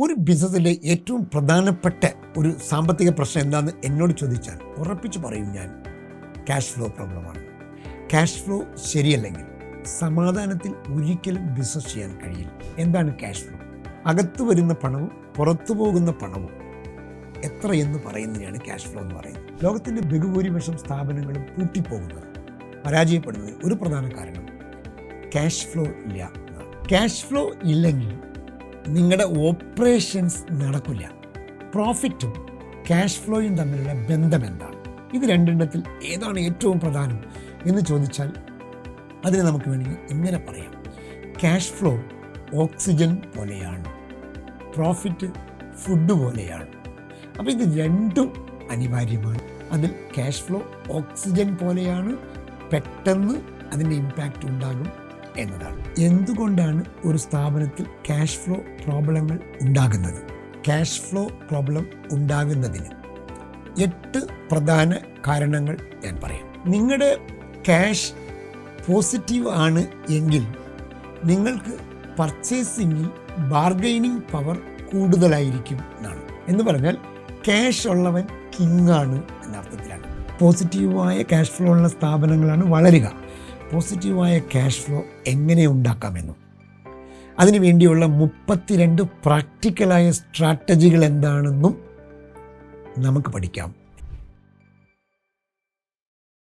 ഒരു ബിസിനസ്സിലെ ഏറ്റവും പ്രധാനപ്പെട്ട ഒരു സാമ്പത്തിക പ്രശ്നം എന്താണെന്ന് എന്നോട് ചോദിച്ചാൽ ഉറപ്പിച്ച് പറയും ഞാൻ. ക്യാഷ് ഫ്ലോ പ്രോബ്ലമാണ് ക്യാഷ് ഫ്ലോ ശരിയല്ലെങ്കിൽ സമാധാനത്തിൽ ഒരിക്കലും ബിസിനസ് ചെയ്യാൻ കഴിയില്ല. എന്താണ് ക്യാഷ് ഫ്ലോ അകത്ത് വരുന്ന പണവും പുറത്തു പോകുന്ന പണവും. എത്ര എന്ന് പറയുന്നതിനാണ് ക്യാഷ് ഫ്ലോ എന്ന് പറയുന്നത്. ലോകത്തിന്റെ ബഹുഭൂരിപക്ഷം സ്ഥാപനങ്ങളും പൂട്ടിപ്പോകുന്നത് പരാജയപ്പെടുന്നതിന് ഒരു പ്രധാന കാരണം. ക്യാഷ് ഫ്ലോ ഇല്ല ക്യാഷ് ഫ്ലോ ഇല്ലെങ്കിൽ നിങ്ങളുടെ ഓപ്പറേഷൻസ് നടക്കില്ല. പ്രോഫിറ്റും ക്യാഷ് ഫ്ലോയും തമ്മിലുള്ള ബന്ധം എന്താണ്? ഇത് രണ്ടെണ്ണത്തിൽ ഏതാണ് ഏറ്റവും പ്രധാനം എന്ന് ചോദിച്ചാൽ അതിന് നമുക്ക് വേണമെങ്കിൽ ഇങ്ങനെ പറയാം. ക്യാഷ് ഫ്ലോ ഓക്സിജൻ പോലെയാണ്. പ്രോഫിറ്റ് ഫുഡ് പോലെയാണ്. അപ്പോൾ ഇത് രണ്ടും അനിവാര്യമാണ്. അതിൽ ക്യാഷ് ഫ്ലോ ഓക്സിജൻ പോലെയാണ്. പെട്ടെന്ന് അതിന്റെ ഇമ്പാക്റ്റ് ഉണ്ടാകും. എന്നതാണ്. എന്തുകൊണ്ടാണ് ഒരു സ്ഥാപനത്തിൽ ക്യാഷ് ഫ്ലോ പ്രോബ്ലങ്ങൾ ഉണ്ടാകുന്നത്? ക്യാഷ് ഫ്ലോ പ്രോബ്ലം ഉണ്ടാകുന്നതിന് എട്ട് പ്രധാന കാരണങ്ങൾ ഞാൻ പറയാം. നിങ്ങളുടെ ക്യാഷ് പോസിറ്റീവ് ആണ് എങ്കിൽ നിങ്ങൾക്ക് പർച്ചേസിങ്ങിൽ ബാർഗൈനിങ് പവർ കൂടുതലായിരിക്കും എന്നാണ്. എന്ന് പറഞ്ഞാൽ ക്യാഷ് ഉള്ളവൻ കിങ്ങാണ് എന്ന അർത്ഥത്തിലാണ് പോസിറ്റീവായ ക്യാഷ് ഫ്ലോ ഉള്ള സ്ഥാപനങ്ങളാണ് വളരുക. പോസിറ്റീവായ ക്യാഷ് ഫ്ലോ എങ്ങനെ ഉണ്ടാക്കാമെന്നും. അതിനു വേണ്ടിയുള്ള മുപ്പത്തിരണ്ട് പ്രാക്ടിക്കലായ സ്ട്രാറ്റജികൾ എന്താണെന്നും നമുക്ക് പഠിക്കാം.